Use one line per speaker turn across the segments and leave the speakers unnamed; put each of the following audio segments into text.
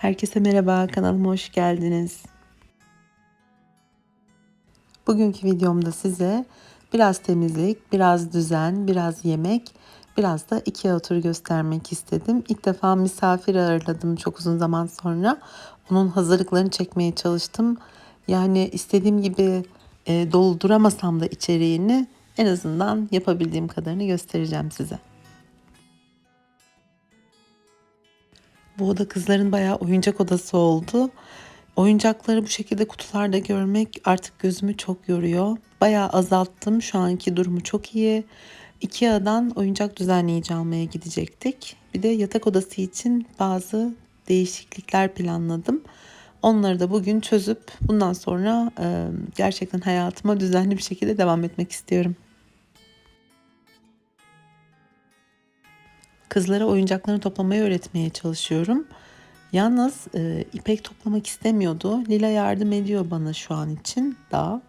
Herkese merhaba, kanalıma hoş geldiniz. Bugünkü videomda size biraz temizlik, biraz düzen, biraz yemek, biraz da iki turu göstermek istedim. İlk defa misafir ağırladım çok uzun zaman sonra. Onun hazırlıklarını çekmeye çalıştım. Yani istediğim gibi e, dolduramasam da içeriğini en azından yapabildiğim kadarını göstereceğim size. Bu oda kızların bayağı oyuncak odası oldu. Oyuncakları bu şekilde kutularda görmek artık gözümü çok yoruyor. Bayağı azalttım. Şu anki durumu çok iyi. Ikea'dan oyuncak düzenleyici almaya gidecektik. Bir de yatak odası için bazı değişiklikler planladım. Onları da bugün çözüp bundan sonra gerçekten hayatıma düzenli bir şekilde devam etmek istiyorum. Kızlara oyuncaklarını toplamayı öğretmeye çalışıyorum. Yalnız e, İpek toplamak istemiyordu. Lila yardım ediyor bana şu an için daha.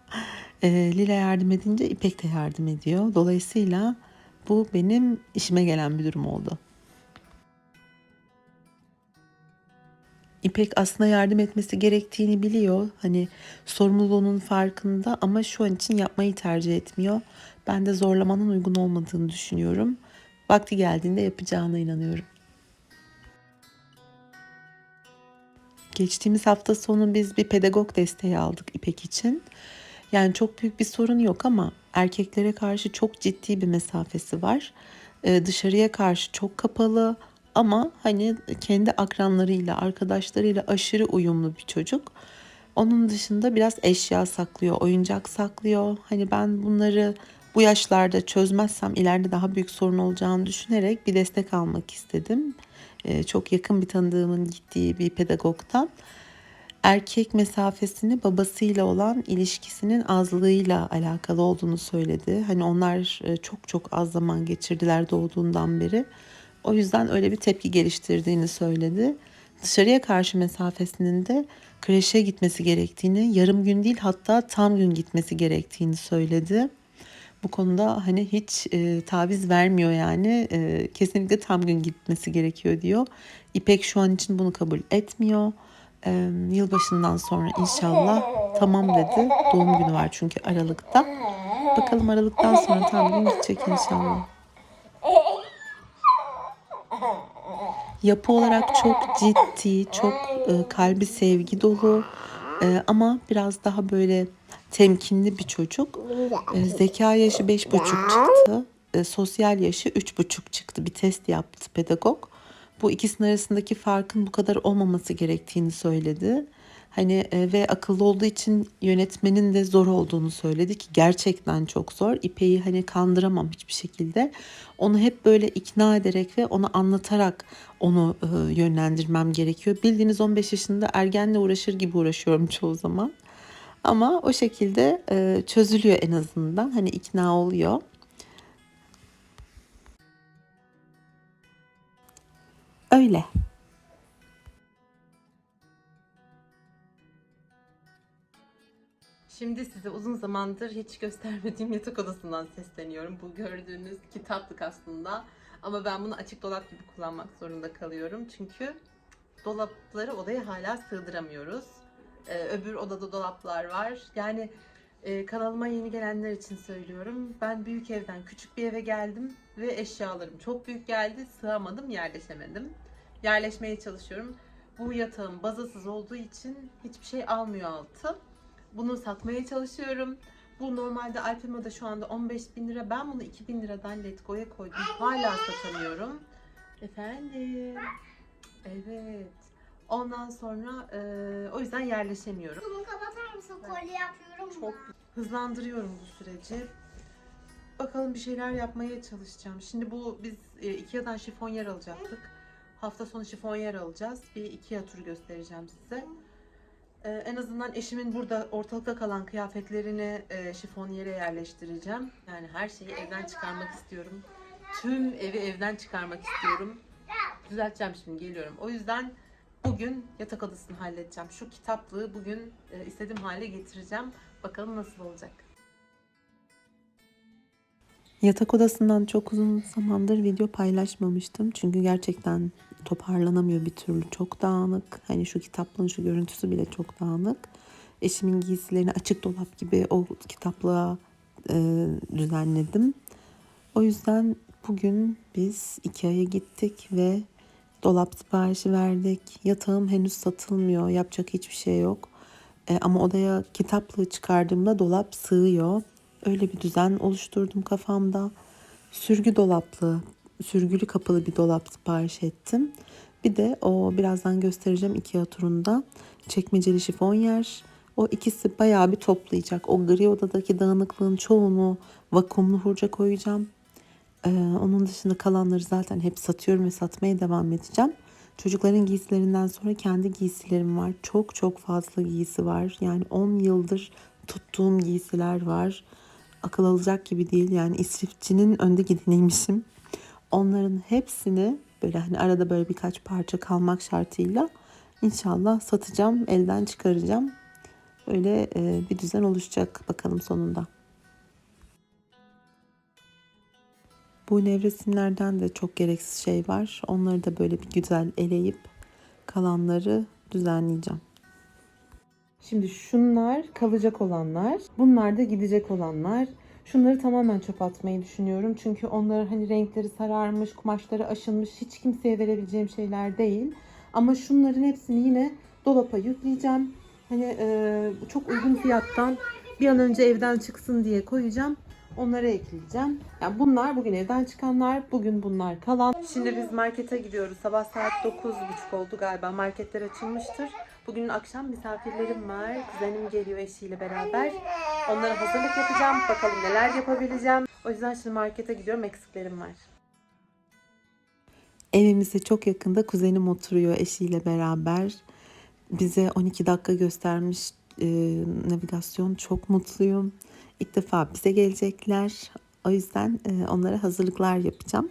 E, Lila yardım edince İpek de yardım ediyor. Dolayısıyla bu benim işime gelen bir durum oldu. İpek aslında yardım etmesi gerektiğini biliyor. Hani sorumluluğunun farkında ama şu an için yapmayı tercih etmiyor. Ben de zorlamanın uygun olmadığını düşünüyorum. Vakti geldiğinde yapacağına inanıyorum. Geçtiğimiz hafta sonu biz bir pedagog desteği aldık İpek için. Yani çok büyük bir sorun yok ama erkeklere karşı çok ciddi bir mesafesi var. Ee, dışarıya karşı çok kapalı ama hani kendi akranlarıyla, arkadaşlarıyla aşırı uyumlu bir çocuk. Onun dışında biraz eşya saklıyor, oyuncak saklıyor. Hani ben bunları bu yaşlarda çözmezsem ileride daha büyük sorun olacağını düşünerek bir destek almak istedim. Ee, çok yakın bir tanıdığımın gittiği bir pedagogtan. Erkek mesafesini babasıyla olan ilişkisinin azlığıyla alakalı olduğunu söyledi. Hani onlar e, çok çok az zaman geçirdiler doğduğundan beri. O yüzden öyle bir tepki geliştirdiğini söyledi. Dışarıya karşı mesafesinin de kreşe gitmesi gerektiğini, yarım gün değil hatta tam gün gitmesi gerektiğini söyledi. Bu konuda hani hiç e, taviz vermiyor yani. E, kesinlikle tam gün gitmesi gerekiyor diyor. İpek şu an için bunu kabul etmiyor. E, yılbaşından sonra inşallah tamam dedi. Doğum günü var çünkü Aralık'ta. Bakalım Aralık'tan sonra tam gün gidecek inşallah. Yapı olarak çok ciddi, çok e, kalbi sevgi dolu e, ama biraz daha böyle temkinli bir çocuk. E, zeka yaşı beş buçuk çıktı. E, sosyal yaşı üç buçuk çıktı. Bir test yaptı pedagog. Bu ikisinin arasındaki farkın bu kadar olmaması gerektiğini söyledi. Hani e, ve akıllı olduğu için yönetmenin de zor olduğunu söyledi ki gerçekten çok zor. İpeyi hani kandıramam hiçbir şekilde. Onu hep böyle ikna ederek ve ona anlatarak onu e, yönlendirmem gerekiyor. Bildiğiniz 15 yaşında ergenle uğraşır gibi uğraşıyorum çoğu zaman. Ama o şekilde e, çözülüyor en azından. Hani ikna oluyor. Öyle.
Şimdi size uzun zamandır hiç göstermediğim yatak odasından sesleniyorum. Bu gördüğünüz kitaplık aslında. Ama ben bunu açık dolap gibi kullanmak zorunda kalıyorum. Çünkü dolapları odaya hala sığdıramıyoruz. Ee, öbür odada dolaplar var. Yani e, kanalıma yeni gelenler için söylüyorum. Ben büyük evden küçük bir eve geldim ve eşyalarım çok büyük geldi. Sığamadım, yerleşemedim. Yerleşmeye çalışıyorum. Bu yatağım bazasız olduğu için hiçbir şey almıyor altı. Bunu satmaya çalışıyorum. Bu normalde Alpima'da şu anda 15 bin lira. Ben bunu 2000 liradan Letgo'ya koydum. Hala satamıyorum. Efendim. Evet. Ondan sonra e, o yüzden yerleşemiyorum.
Bunu kapatır mısın? Kolye yapıyorum
Çok
da.
hızlandırıyorum bu süreci. Bakalım bir şeyler yapmaya çalışacağım. Şimdi bu biz e, Ikea'dan şifonyer alacaktık. Hafta sonu şifonyer alacağız. Bir Ikea turu göstereceğim size. Ee, en azından eşimin burada ortalıkta kalan kıyafetlerini e, şifonyere yerleştireceğim. Yani her şeyi evden çıkarmak istiyorum. Tüm evi evden çıkarmak istiyorum. Düzelteceğim şimdi geliyorum. O yüzden bugün yatak odasını halledeceğim. Şu kitaplığı bugün e, istediğim hale getireceğim. Bakalım nasıl olacak.
Yatak odasından çok uzun zamandır video paylaşmamıştım. Çünkü gerçekten toparlanamıyor bir türlü. Çok dağınık. Hani şu kitaplığın şu görüntüsü bile çok dağınık. Eşimin giysilerini açık dolap gibi o kitaplığa e, düzenledim. O yüzden bugün biz Ikea'ya gittik ve dolap siparişi verdik. Yatağım henüz satılmıyor. Yapacak hiçbir şey yok. E, ama odaya kitaplığı çıkardığımda dolap sığıyor. Öyle bir düzen oluşturdum kafamda. Sürgü dolaplı, sürgülü kapılı bir dolap sipariş ettim. Bir de o birazdan göstereceğim Ikea turunda çekmeceli şifon yer. O ikisi bayağı bir toplayacak. O gri odadaki dağınıklığın çoğunu vakumlu hurca koyacağım. Ee, onun dışında kalanları zaten hep satıyorum ve satmaya devam edeceğim. Çocukların giysilerinden sonra kendi giysilerim var. Çok çok fazla giysi var. Yani 10 yıldır tuttuğum giysiler var. Akıl alacak gibi değil. Yani İsrifçinin önde gideniymişim. Onların hepsini böyle hani arada böyle birkaç parça kalmak şartıyla inşallah satacağım, elden çıkaracağım. Öyle e, bir düzen oluşacak bakalım sonunda. Bu nevresimlerden de çok gereksiz şey var. Onları da böyle bir güzel eleyip kalanları düzenleyeceğim. Şimdi şunlar kalacak olanlar. Bunlar da gidecek olanlar. Şunları tamamen çöp atmayı düşünüyorum. Çünkü onların hani renkleri sararmış, kumaşları aşınmış. Hiç kimseye verebileceğim şeyler değil. Ama şunların hepsini yine dolapa yükleyeceğim. Hani e, çok uygun fiyattan bir an önce evden çıksın diye koyacağım. Onlara ekleyeceğim. Yani bunlar bugün evden çıkanlar, bugün bunlar kalan. Şimdi biz markete gidiyoruz. Sabah saat 9.30 oldu galiba. Marketler açılmıştır. Bugün akşam misafirlerim var. Kuzenim geliyor eşiyle beraber. Onlara hazırlık yapacağım. Bakalım neler yapabileceğim. O yüzden şimdi markete gidiyorum. Eksiklerim var. Evimize çok yakında kuzenim oturuyor eşiyle beraber. Bize 12 dakika göstermiş e, navigasyon. Çok mutluyum. İlk defa bize gelecekler. O yüzden e, onlara hazırlıklar yapacağım.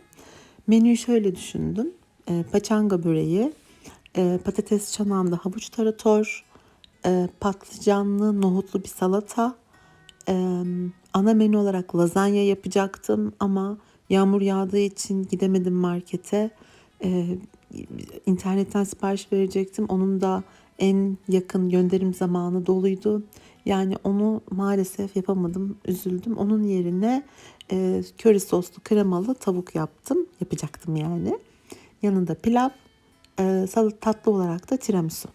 Menüyü şöyle düşündüm. E, paçanga böreği, e, patates çanağında havuç tarator, patlıcanlı nohutlu bir salata. Ana menü olarak lazanya yapacaktım ama yağmur yağdığı için gidemedim markete. E, sipariş verecektim. Onun da en yakın gönderim zamanı doluydu. Yani onu maalesef yapamadım. Üzüldüm. Onun yerine e, köri soslu kremalı tavuk yaptım. Yapacaktım yani. Yanında pilav, e, salat tatlı olarak da tiramisu.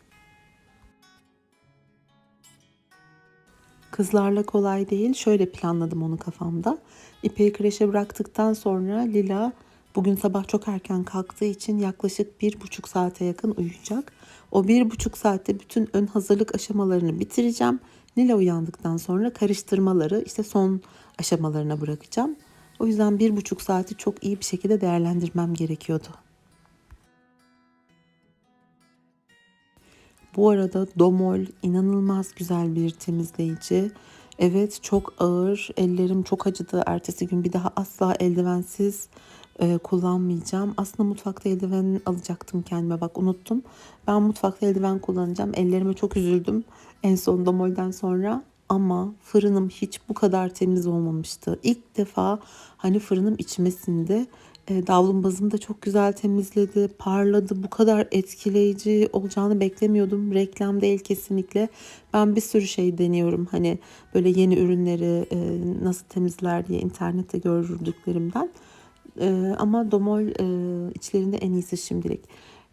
Kızlarla kolay değil. Şöyle planladım onu kafamda. İpeği kreşe bıraktıktan sonra Lila bugün sabah çok erken kalktığı için yaklaşık bir buçuk saate yakın uyuyacak. O bir buçuk saatte bütün ön hazırlık aşamalarını bitireceğim. Lila uyandıktan sonra karıştırmaları işte son aşamalarına bırakacağım. O yüzden bir buçuk saati çok iyi bir şekilde değerlendirmem gerekiyordu. Bu arada Domol inanılmaz güzel bir temizleyici. Evet çok ağır. Ellerim çok acıdı. Ertesi gün bir daha asla eldivensiz e, kullanmayacağım. Aslında mutfakta eldiven alacaktım kendime. Bak unuttum. Ben mutfakta eldiven kullanacağım. Ellerime çok üzüldüm. En son Domol'den sonra. Ama fırınım hiç bu kadar temiz olmamıştı. İlk defa hani fırınım içmesinde e, davlumbazını da çok güzel temizledi, parladı. Bu kadar etkileyici olacağını beklemiyordum. Reklam değil kesinlikle. Ben bir sürü şey deniyorum. Hani böyle yeni ürünleri e, nasıl temizler diye internette gördüklerimden. E, ama Domol e, içlerinde en iyisi şimdilik.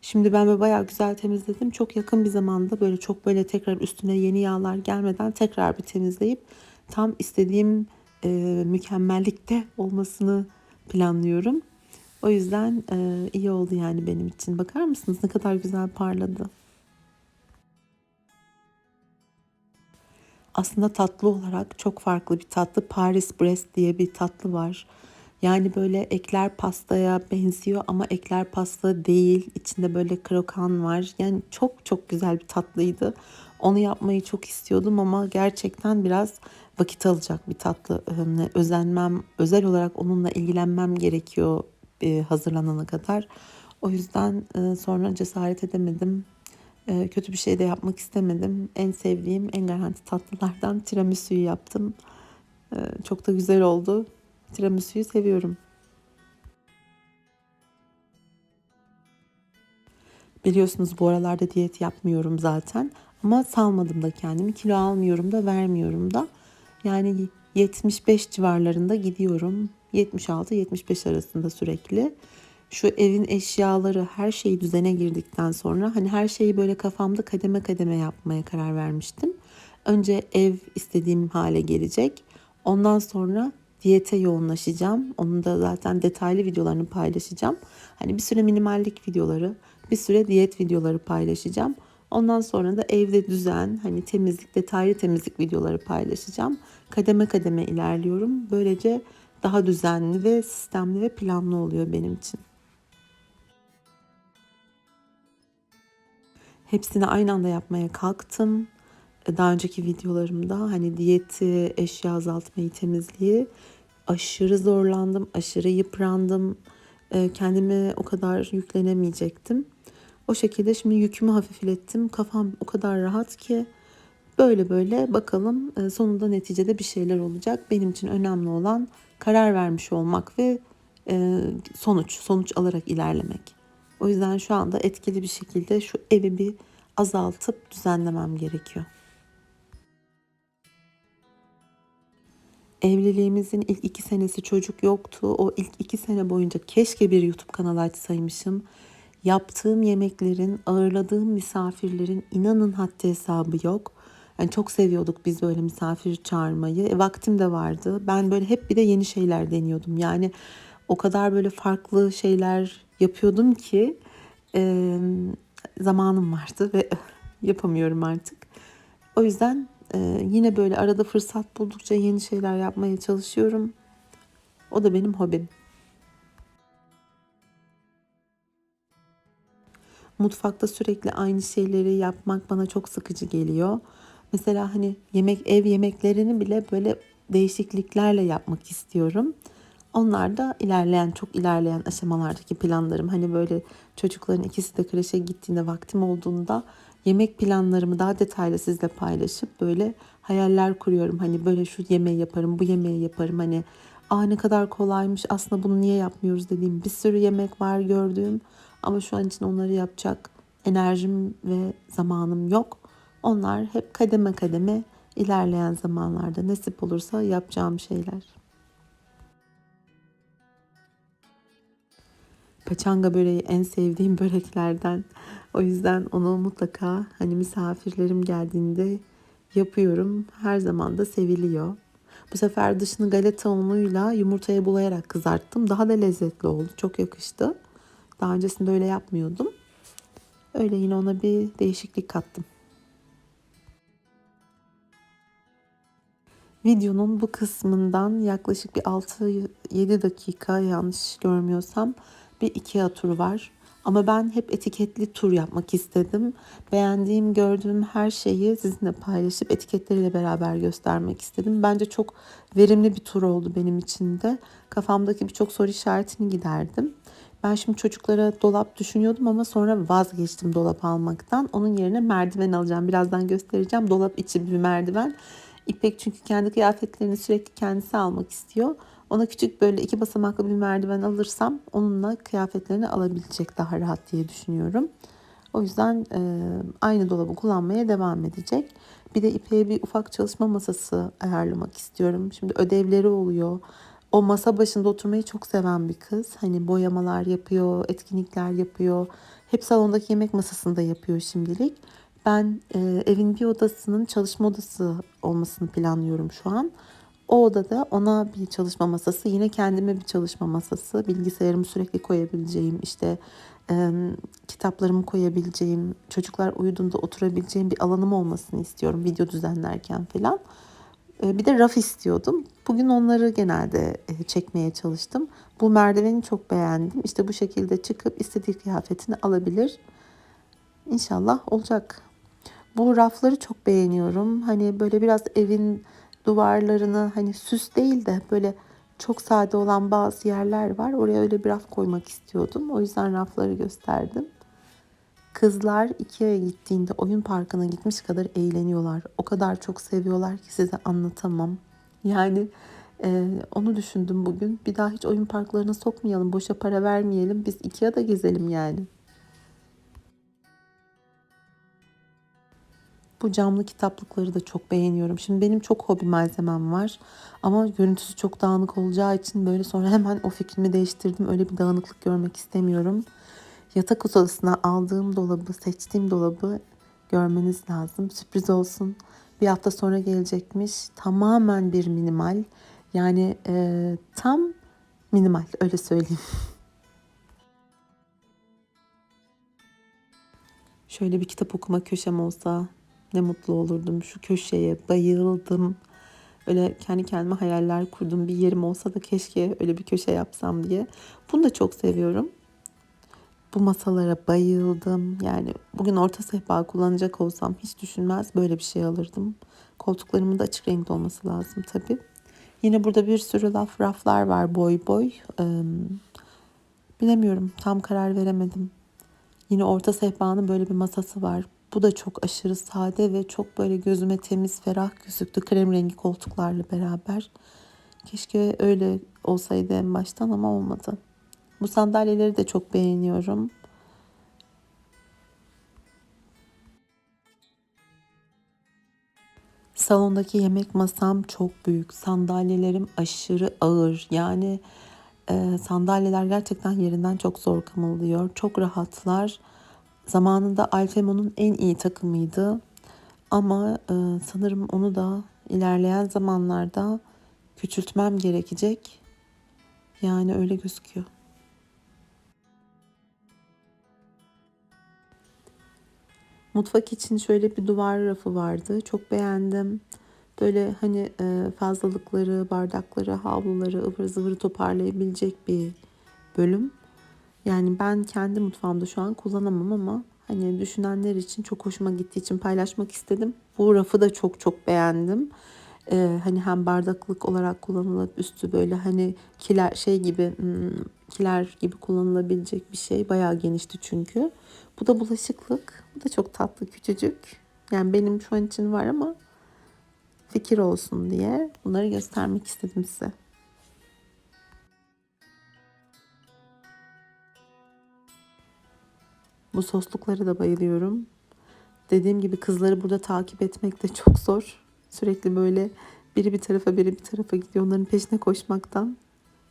Şimdi ben böyle bayağı güzel temizledim. Çok yakın bir zamanda böyle çok böyle tekrar üstüne yeni yağlar gelmeden tekrar bir temizleyip tam istediğim e, mükemmellikte olmasını planlıyorum. O yüzden e, iyi oldu yani benim için. Bakar mısınız ne kadar güzel parladı. Aslında tatlı olarak çok farklı bir tatlı. Paris Brest diye bir tatlı var. Yani böyle ekler pastaya benziyor ama ekler pasta değil. İçinde böyle krokan var. Yani çok çok güzel bir tatlıydı. Onu yapmayı çok istiyordum ama gerçekten biraz vakit alacak bir tatlı. Özenmem, özel olarak onunla ilgilenmem gerekiyor hazırlanana kadar. O yüzden sonra cesaret edemedim. Kötü bir şey de yapmak istemedim. En sevdiğim, en garanti tatlılardan tiramisu'yu yaptım. Çok da güzel oldu. Tiramisu'yu seviyorum. Biliyorsunuz bu aralarda diyet yapmıyorum zaten. Ama salmadım da kendimi. Kilo almıyorum da vermiyorum da. Yani 75 civarlarında gidiyorum. 76-75 arasında sürekli. Şu evin eşyaları her şey düzene girdikten sonra hani her şeyi böyle kafamda kademe kademe yapmaya karar vermiştim. Önce ev istediğim hale gelecek. Ondan sonra diyete yoğunlaşacağım. Onun da zaten detaylı videolarını paylaşacağım. Hani bir süre minimallik videoları, bir süre diyet videoları paylaşacağım. Ondan sonra da evde düzen, hani temizlik, detaylı temizlik videoları paylaşacağım. Kademe kademe ilerliyorum. Böylece daha düzenli ve sistemli ve planlı oluyor benim için. Hepsini aynı anda yapmaya kalktım. Daha önceki videolarımda hani diyeti, eşya azaltmayı, temizliği aşırı zorlandım, aşırı yıprandım. Ee, Kendime o kadar yüklenemeyecektim. O şekilde şimdi yükümü hafiflettim. Kafam o kadar rahat ki böyle böyle bakalım e, sonunda neticede bir şeyler olacak. Benim için önemli olan karar vermiş olmak ve e, sonuç, sonuç alarak ilerlemek. O yüzden şu anda etkili bir şekilde şu evi bir azaltıp düzenlemem gerekiyor. Evliliğimizin ilk iki senesi çocuk yoktu. O ilk iki sene boyunca keşke bir YouTube kanalı açsaymışım. Yaptığım yemeklerin, ağırladığım misafirlerin inanın haddi hesabı yok. Yani çok seviyorduk biz böyle misafir çağırmayı. E, vaktim de vardı. Ben böyle hep bir de yeni şeyler deniyordum. Yani o kadar böyle farklı şeyler yapıyordum ki e, zamanım vardı ve yapamıyorum artık. O yüzden e, yine böyle arada fırsat buldukça yeni şeyler yapmaya çalışıyorum. O da benim hobim. Mutfakta sürekli aynı şeyleri yapmak bana çok sıkıcı geliyor. Mesela hani yemek ev yemeklerini bile böyle değişikliklerle yapmak istiyorum. Onlar da ilerleyen çok ilerleyen aşamalardaki planlarım. Hani böyle çocukların ikisi de kreşe gittiğinde vaktim olduğunda yemek planlarımı daha detaylı sizle paylaşıp böyle hayaller kuruyorum. Hani böyle şu yemeği yaparım, bu yemeği yaparım. Hani aa ne kadar kolaymış aslında bunu niye yapmıyoruz dediğim bir sürü yemek var gördüğüm. Ama şu an için onları yapacak enerjim ve zamanım yok. Onlar hep kademe kademe ilerleyen zamanlarda nasip olursa yapacağım şeyler. Paçanga böreği en sevdiğim böreklerden. O yüzden onu mutlaka hani misafirlerim geldiğinde yapıyorum. Her zaman da seviliyor. Bu sefer dışını galeta unuyla yumurtaya bulayarak kızarttım. Daha da lezzetli oldu. Çok yakıştı. Daha öncesinde öyle yapmıyordum. Öyle yine ona bir değişiklik kattım. Videonun bu kısmından yaklaşık bir 6-7 dakika yanlış görmüyorsam bir IKEA turu var. Ama ben hep etiketli tur yapmak istedim. Beğendiğim, gördüğüm her şeyi sizinle paylaşıp etiketleriyle beraber göstermek istedim. Bence çok verimli bir tur oldu benim için de. Kafamdaki birçok soru işaretini giderdim. Ben şimdi çocuklara dolap düşünüyordum ama sonra vazgeçtim dolap almaktan. Onun yerine merdiven alacağım. Birazdan göstereceğim. Dolap içi bir merdiven. İpek çünkü kendi kıyafetlerini sürekli kendisi almak istiyor. Ona küçük böyle iki basamaklı bir merdiven alırsam onunla kıyafetlerini alabilecek daha rahat diye düşünüyorum. O yüzden e, aynı dolabı kullanmaya devam edecek. Bir de İpek'e bir ufak çalışma masası ayarlamak istiyorum. Şimdi ödevleri oluyor. O masa başında oturmayı çok seven bir kız. Hani boyamalar yapıyor, etkinlikler yapıyor. Hep salondaki yemek masasında yapıyor şimdilik. Ben e, evin bir odasının çalışma odası olmasını planlıyorum şu an. O odada ona bir çalışma masası, yine kendime bir çalışma masası, bilgisayarımı sürekli koyabileceğim, işte e, kitaplarımı koyabileceğim, çocuklar uyuduğunda oturabileceğim bir alanım olmasını istiyorum video düzenlerken falan. E, bir de raf istiyordum. Bugün onları genelde e, çekmeye çalıştım. Bu merdiveni çok beğendim. İşte bu şekilde çıkıp istediği kıyafetini alabilir. İnşallah olacak. Bu rafları çok beğeniyorum. Hani böyle biraz evin duvarlarını hani süs değil de böyle çok sade olan bazı yerler var. Oraya öyle bir raf koymak istiyordum. O yüzden rafları gösterdim. Kızlar Ikea'ya gittiğinde oyun parkına gitmiş kadar eğleniyorlar. O kadar çok seviyorlar ki size anlatamam. Yani e, onu düşündüm bugün. Bir daha hiç oyun parklarına sokmayalım. Boşa para vermeyelim. Biz Ikea'da gezelim yani. Bu camlı kitaplıkları da çok beğeniyorum. Şimdi benim çok hobi malzemem var. Ama görüntüsü çok dağınık olacağı için böyle sonra hemen o fikrimi değiştirdim. Öyle bir dağınıklık görmek istemiyorum. Yatak odasına aldığım dolabı, seçtiğim dolabı görmeniz lazım. Sürpriz olsun. Bir hafta sonra gelecekmiş. Tamamen bir minimal. Yani e, tam minimal öyle söyleyeyim. Şöyle bir kitap okuma köşem olsa ne mutlu olurdum. Şu köşeye bayıldım. Öyle kendi kendime hayaller kurdum. Bir yerim olsa da keşke öyle bir köşe yapsam diye. Bunu da çok seviyorum. Bu masalara bayıldım. Yani bugün orta sehpa kullanacak olsam hiç düşünmez böyle bir şey alırdım. Koltuklarımın da açık renkli olması lazım tabii. Yine burada bir sürü laf raflar var boy boy. Ee, bilemiyorum tam karar veremedim. Yine orta sehpanın böyle bir masası var. Bu da çok aşırı sade ve çok böyle gözüme temiz, ferah gözüktü. Krem rengi koltuklarla beraber. Keşke öyle olsaydı en baştan ama olmadı. Bu sandalyeleri de çok beğeniyorum. Salondaki yemek masam çok büyük. Sandalyelerim aşırı ağır. Yani e, sandalyeler gerçekten yerinden çok zor kımıldıyor. Çok rahatlar. Zamanında Alfemo'nun en iyi takımıydı. Ama e, sanırım onu da ilerleyen zamanlarda küçültmem gerekecek. Yani öyle gözüküyor. Mutfak için şöyle bir duvar rafı vardı. Çok beğendim. Böyle hani e, fazlalıkları, bardakları, havluları, ıvır zıvırı toparlayabilecek bir bölüm. Yani ben kendi mutfağımda şu an kullanamam ama hani düşünenler için çok hoşuma gittiği için paylaşmak istedim. Bu rafı da çok çok beğendim. Ee, hani hem bardaklık olarak kullanılıp üstü böyle hani kiler şey gibi hmm, kiler gibi kullanılabilecek bir şey. Bayağı genişti çünkü. Bu da bulaşıklık. Bu da çok tatlı küçücük. Yani benim şu an için var ama fikir olsun diye bunları göstermek istedim size. Bu sosluklara da bayılıyorum. Dediğim gibi kızları burada takip etmek de çok zor. Sürekli böyle biri bir tarafa biri bir tarafa gidiyor. Onların peşine koşmaktan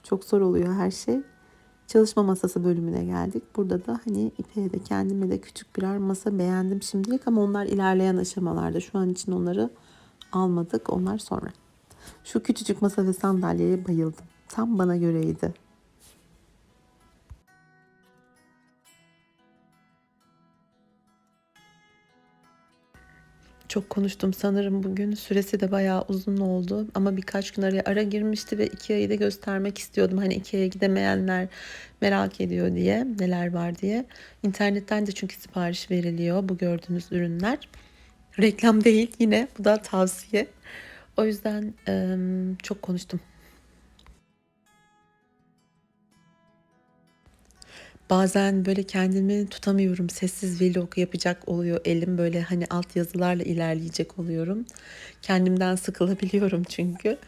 çok zor oluyor her şey. Çalışma masası bölümüne geldik. Burada da hani İpek'e de kendime de küçük birer masa beğendim şimdilik ama onlar ilerleyen aşamalarda. Şu an için onları almadık. Onlar sonra. Şu küçücük masa ve sandalyeye bayıldım. Tam bana göreydi. Çok konuştum sanırım bugün. Süresi de bayağı uzun oldu. Ama birkaç gün araya ara girmişti ve Ikea'yı da göstermek istiyordum. Hani Ikea'ya gidemeyenler merak ediyor diye, neler var diye. İnternetten de çünkü sipariş veriliyor bu gördüğünüz ürünler. Reklam değil yine bu da tavsiye. O yüzden çok konuştum. Bazen böyle kendimi tutamıyorum. Sessiz vlog yapacak oluyor elim böyle hani alt yazılarla ilerleyecek oluyorum. Kendimden sıkılabiliyorum çünkü.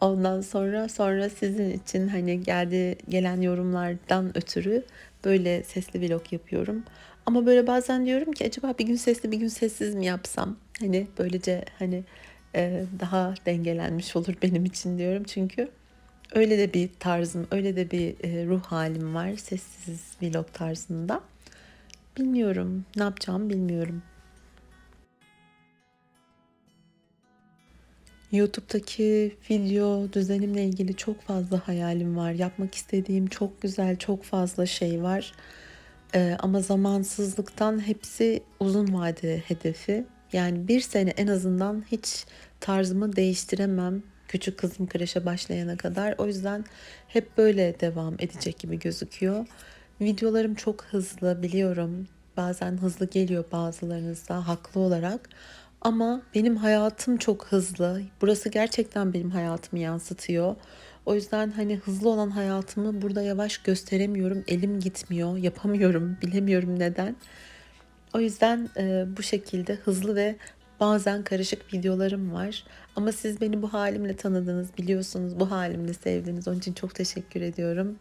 Ondan sonra sonra sizin için hani geldi gelen yorumlardan ötürü böyle sesli vlog yapıyorum. Ama böyle bazen diyorum ki acaba bir gün sesli bir gün sessiz mi yapsam? Hani böylece hani daha dengelenmiş olur benim için diyorum. Çünkü öyle de bir tarzım, öyle de bir e, ruh halim var sessiz vlog tarzında. Bilmiyorum ne yapacağımı bilmiyorum. YouTube'daki video düzenimle ilgili çok fazla hayalim var. Yapmak istediğim çok güzel, çok fazla şey var. Ee, ama zamansızlıktan hepsi uzun vade hedefi. Yani bir sene en azından hiç tarzımı değiştiremem. Küçük kızım kreşe başlayana kadar. O yüzden hep böyle devam edecek gibi gözüküyor. Videolarım çok hızlı biliyorum. Bazen hızlı geliyor bazılarınızda haklı olarak. Ama benim hayatım çok hızlı. Burası gerçekten benim hayatımı yansıtıyor. O yüzden hani hızlı olan hayatımı burada yavaş gösteremiyorum. Elim gitmiyor, yapamıyorum, bilemiyorum neden. O yüzden e, bu şekilde hızlı ve bazen karışık videolarım var. Ama siz beni bu halimle tanıdınız, biliyorsunuz bu halimle sevdiniz. Onun için çok teşekkür ediyorum.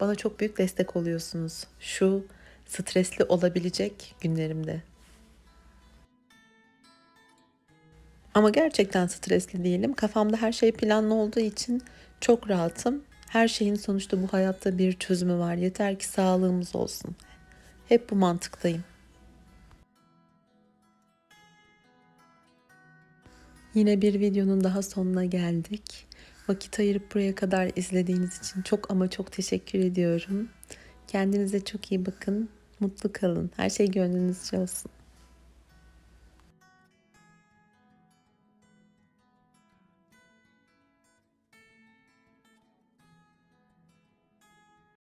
Bana çok büyük destek oluyorsunuz. Şu stresli olabilecek günlerimde. Ama gerçekten stresli değilim. Kafamda her şey planlı olduğu için çok rahatım. Her şeyin sonuçta bu hayatta bir çözümü var. Yeter ki sağlığımız olsun. Hep bu mantıktayım. Yine bir videonun daha sonuna geldik. Vakit ayırıp buraya kadar izlediğiniz için çok ama çok teşekkür ediyorum. Kendinize çok iyi bakın. Mutlu kalın. Her şey gönlünüzce olsun.